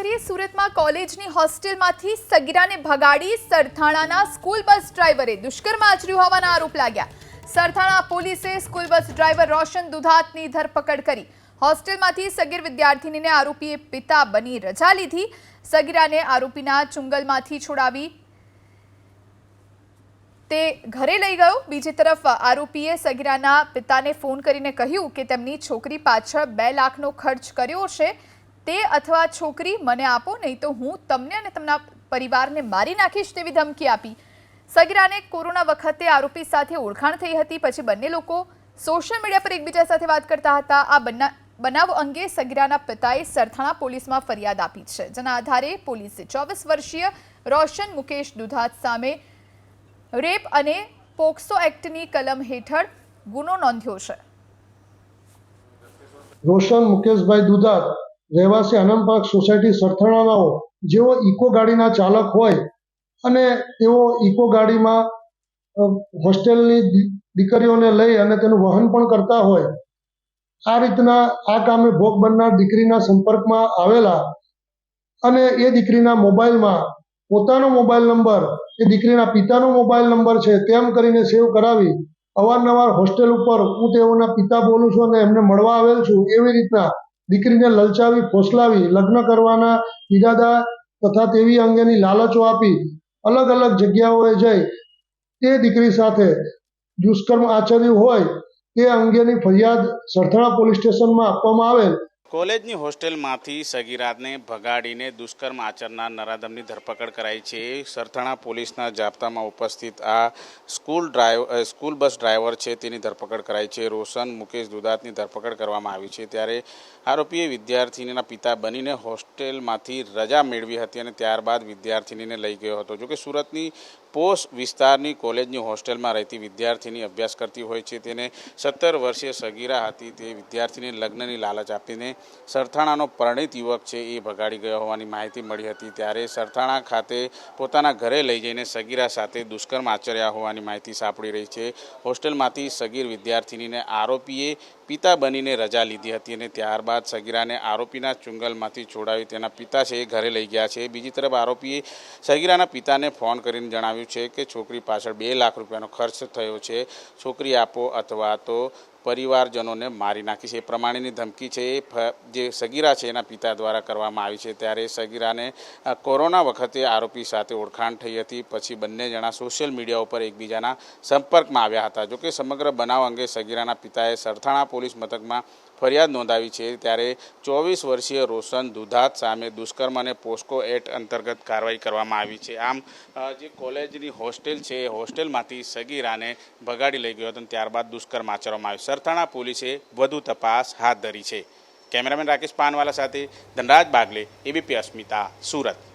કરીએ, સુરતમાં કોલેજની હોસ્ટેલમાંથી સગીરાને ભગાડી સરથાણાના સ્કૂલ બસ ડ્રાઈવરે દુષ્કર્મ આચર્યું હોવાના આરોપ લાગ્યા. સરથાણા પોલીસે સ્કૂલ બસ ડ્રાઈવર રોશન દુધાતની ધરપકડ કરી. હોસ્ટેલમાંથી સગીર વિદ્યાર્થીનીને આરોપીએ પિતા બની રજા લીધી. સગીરાને આરોપીના ચુંગલમાંથી છોડાવી તે ઘરે લઈ ગયો. બીજી તરફ આરોપીએ સગીરાના પિતાને ફોન કરીને કહ્યું કે તેમની છોકરી પાછળ બે લાખનો ખર્ચ કર્યો છે. તે અથવા છોકરી મને આપો, નહીં તો હું તમને અને તેમના પરિવારને મારી નાખીશ તેવી ધમકી આપી. સગીરાને કોરોના વખતે આરોપી સાથે ઓળખાણ થઈ હતી, પછી બંને લોકો સોશિયલ મીડિયા પર એકબીજા સાથે વાત કરતા હતા. આ બના બનાવ અંગે સગીરાના પિતાએ સરથાણા પોલીસમાં ફરિયાદ આપી છે, જેના આધારે પોલીસે ચોવીસ વર્ષીય રોશન મુકેશ દુધાત સામે રેપ અને પોક્સો એક્ટની કલમ હેઠળ ગુનો નોંધ્યો છે. રોશન મુકેશભાઈ દુધાત રહેવાસી આનંદ સોસાયટી સરથાણાનાઓ જેઓ ઇકો ગાડીના ચાલક હોય અને તેઓ ઇકો ગાડીમાં હોસ્ટેલની દીકરીઓને લઈ અને તેનું વહન પણ કરતા હોય. આ રીતના આ કામે ભોગ બનનાર દીકરીના સંપર્કમાં આવેલા અને એ દીકરીના મોબાઈલમાં પોતાનો મોબાઈલ નંબર, એ દીકરીના પિતાનો મોબાઈલ નંબર છે તેમ કરીને સેવ કરાવી અવારનવાર હોસ્ટેલ ઉપર હું તેઓના પિતા બોલું છું અને એમને મળવા આવેલ છું એવી રીતના દીકરીને લલચાવી, ફોસલાવી, લગ્ન કરવાના ઈરાદા તથા તેવી અંગેની લાલચો આપી અલગ અલગ જગ્યાઓએ જઈ તે દીકરી સાથે દુષ્કર્મ આચર્યું હોય તે અંગેની ફરિયાદ સરથાણા પોલીસ સ્ટેશનમાં આપવામાં આવેલ કોલેજની હોસ્ટેલમાંથી સગીરાતને ભગાડીને દુષ્કર્મ આચરનાર નરાધમની ધરપકડ કરાઈ છે. સરથાણા પોલીસના જાપ્તામાં ઉપસ્થિત આ school drive school bus driver છે તેની ધરપકડ કરાઈ છે. રોશન મુકેશ દુધાતની ધરપકડ કરવામાં આવી છે. ત્યારે આરોપીએ વિદ્યાર્થીનીના પિતા બનીને હોસ્ટેલમાંથી રજા મેળવી હતી અને ત્યારબાદ વિદ્યાર્થીનીને લઈ ગયો હતો. જોકે સુરતની પોષ વિસ્તારની કોલેજની હોસ્ટેલમાં રહેતી વિદ્યાર્થીની અભ્યાસ કરતી હોય છે. તેને સત્તર વર્ષીય સગીરા હતી. તે વિદ્યાર્થીને લગ્નની લાલચ આપીને સરથાણાનો પરણિત યુવક છે એ ભગાડી ગયો હોવાની માહિતી મળી હતી ત્યારે સરથાણા ખાતે પોતાના ઘરે લઈ જઈને સગીરા સાથે દુષ્કર્મ આચર્યા હોવાની માહિતી સાંપડી રહી છે. હોસ્ટેલમાંથી સગીર વિદ્યાર્થીનીને આરોપીએ પિતા બનીને રજા લીધી હતી અને ત્યારબાદ સગીરાને આરોપીના ચુંગલમાંથી છોડાવી તેના પિતા છે એ ઘરે લઈ ગયા છે. બીજી તરફ આરોપીએ સગીરાના પિતાને ફોન કરીને જણાવ્યું છે કે છોકરી પાછળ બે લાખ રૂપિયાનો ખર્ચ થયો છે. છોકરી આપો અથવા તો પરિવારજનોને મારી નાખી છે. એ પ્રમાણેની ધમકી છે એ જે સગીરા છે એના પિતા દ્વારા કરવામાં આવી છે. ત્યારે સગીરાને કોરોના વખતે આરોપી સાથે ઓળખાણ થઈ હતી. પછી બંને જણા સોશિયલ મીડિયા ઉપર એકબીજાના સંપર્કમાં આવ્યા હતા. જોકે સમગ્ર બનાવ અંગે સગીરાના પિતાએ સરથાણા પોલીસ મથકમાં ફરિયાદ નોંધાવી છે. ત્યારે ચોવીસ વર્ષીય રોશન દુધાત સામે દુષ્કર્મ અને પોસ્કો એક્ટ અંતર્ગત કાર્યવાહી કરવામાં આવી છે. આમ જે કોલેજની હોસ્ટેલ છે એ હોસ્ટેલમાંથી સગીરાને ભગાડી લઈ ગયો હતો ત્યારબાદ દુષ્કર્મ આચરવામાં આવ્યું. સરથાણા પોલીસે વધુ તપાસ હાથ ધરી છે. કેમેરામેન રાકેશ પાનવાલા સાથે ધનરાજ બાગલે એબીપી અસ્મિતા, સુરત.